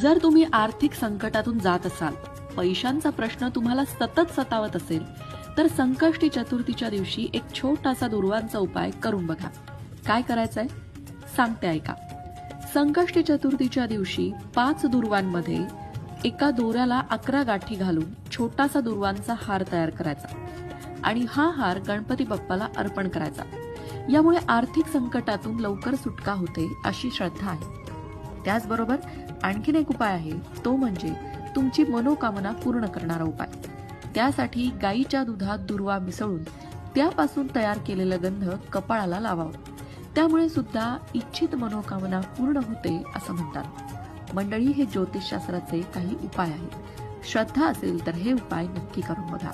जर तुम्ही आर्थिक संकटातून जात असाल पैशांचा प्रश्न तुम्हाला सतत सतावत असेल तर संकष्टी चतुर्थीच्या दिवशी एक छोटासा दुर्वांचा उपाय करून बघा. काय करायचंय? सांगते ऐका. संकष्टी चतुर्थीच्या दिवशी पाच दुर्वांमध्ये एका दोऱ्याला अकरा गाठी घालून छोटासा दुर्वांचा हार तयार करायचा आणि हा हार गणपती बाप्पाला अर्पण करायचा. यामुळे आर्थिक संकटातून लवकर सुटका होते अशी श्रद्धा आहे. त्याचबरोबर आणखीन एक उपाय आहे तो म्हणजे तुमची मनोकामना पूर्ण करणारा उपाय. त्यासाठी गाईच्या दुधात दुर्वा मिसळून त्यापासून तयार केलेलं गंध कपाळाला लावावं. त्यामुळे सुद्धा इच्छित मनोकामना पूर्ण होते असं म्हणतात. मंडळी हे ज्योतिषशास्त्राचे काही उपाय आहेत. श्रद्धा असेल तर हे उपाय नक्की करून बघा.